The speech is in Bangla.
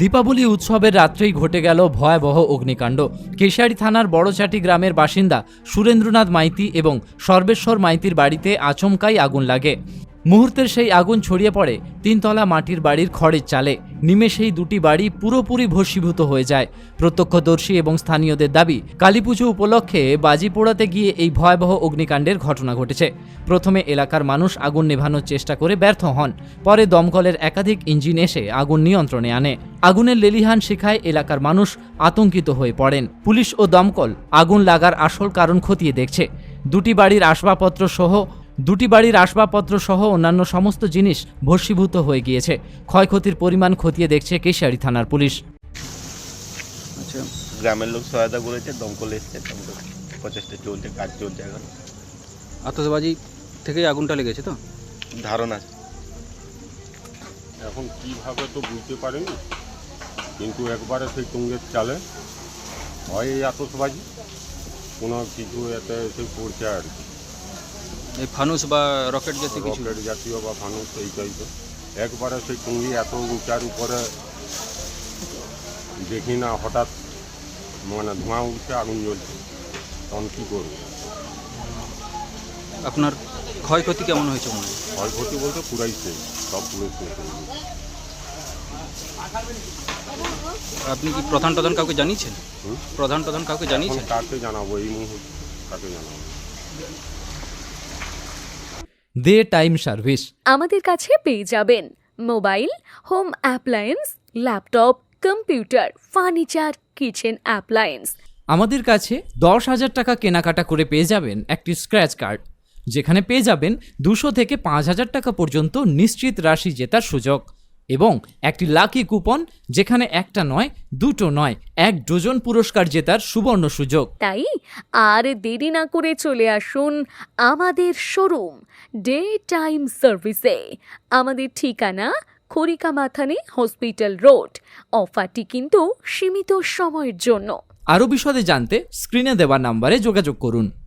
দীপাবলি উৎসবের রাত্রেই ঘটে গেল ভয়াবহ অগ্নিকাণ্ড। কেশারি থানার বড়চাটি গ্রামের বাসিন্দা সুরেন্দ্রনাথ মাইতি এবং সর্বেশ্বর মাইতির বাড়িতে আচমকাই আগুন লাগে। মুহূর্তের সেই আগুন ছড়িয়ে পড়ে, তিনতলা মাটির বাড়ির খড়ের চালে। নিমেষেই দুটি বাড়ি পুরোপুরি ভস্মীভূত হয়ে যায়। প্রত্যক্ষদর্শী এবং স্থানীয়দের দাবি, কালীপুজো উপলক্ষে বাজি পোড়াতে গিয়ে এই ভয়াবহ অগ্নিকাণ্ডের ঘটনা ঘটেছে। প্রথমে এলাকার মানুষ আগুন নেভানোর চেষ্টা করে ব্যর্থ হন, পরে দমকলের একাধিক ইঞ্জিন এসে আগুন নিয়ন্ত্রণে আনে। আগুনের লেলিহান শিখায় এলাকার মানুষ আতঙ্কিত হয়ে পড়েন। পুলিশ ও দমকল আগুন লাগার আসল কারণ খতিয়ে দেখছে। দুটি বাড়ির আসবাবপত্র সহ দুটি বাড়ির আসবাবপত্র সহ অন্যান্য সমস্ত জিনিস ভস্মীভূত হয়ে গিয়েছে। ক্ষয়ক্ষতির পরিমাণ খতিয়ে দেখছে কেশিয়ারি থানার পুলিশ। আচ্ছা গ্রামের লোক সহায়তা করেছে দমকল এসছে প্রচেষ্টা চলছে কাজ চলছে এখন। আতসবাজি থেকেই আগুনটা লেগেছে তো? ধারণা এখন কীভাবে তো বুঝতে পারিনি কিন্তু একবারে সেই টুঙ্গের চালে হয় এই আতসবাজি কোনো কিছু এতে এসে পড়ছে আর কি। এই ফানুস বা রকেট জাতীয় কিছু? রকেট জাতীয় বা ফানুস এই টাইপের একবারে সেই টুঙ্গি এত উঁচার উপরে দেখি না হঠাৎ মানে ধোঁয়া উঠছে আগুন জ্বলছে। তখন কী করব? আপনার ক্ষয়ক্ষতি কেমন হয়েছে মনে হয়? ক্ষয়ক্ষতি বলতে পুরাই শেষ সব পুরো শেষ হয়ে গেছে। আপনি কি প্রধান প্রধান কাউকে জানিয়েছেন? প্রধান প্রধান কাউকে জানিয়েছেন? কাকে জানাব? এই মুহূর্তে কাকে জানাব? দে টাইম সার্ভিস। আমাদের কাছে পেয়ে যাবেন mobile home appliance laptop computer furniture kitchen appliance. আমাদের কাছে দশ হাজার টাকা কেনাকাটা করে পেয়ে যাবেন একটি স্ক্র্যাচ কার্ড যেখানে পেয়ে যাবেন দুশো থেকে পাঁচ হাজার টাকা পর্যন্ত নিশ্চিত রাশি জেতার সুযোগ। এবং একটি লাকি কুপন যেখানে একটা নয় দুটো নয় এক ডজন পুরস্কার জেতার সুবর্ণ সুযোগ। তাই আর দেরি না করে চলে আসুন আমাদের শোরুম ডে টাইম সার্ভিসে। আমাদের ঠিকানা খড়িকামাথানে হসপিটাল রোড। অফারটি কিন্তু সীমিত সময়ের জন্য। আরও বিশদে জানতে স্ক্রিনে দেওয়া নাম্বারে যোগাযোগ করুন।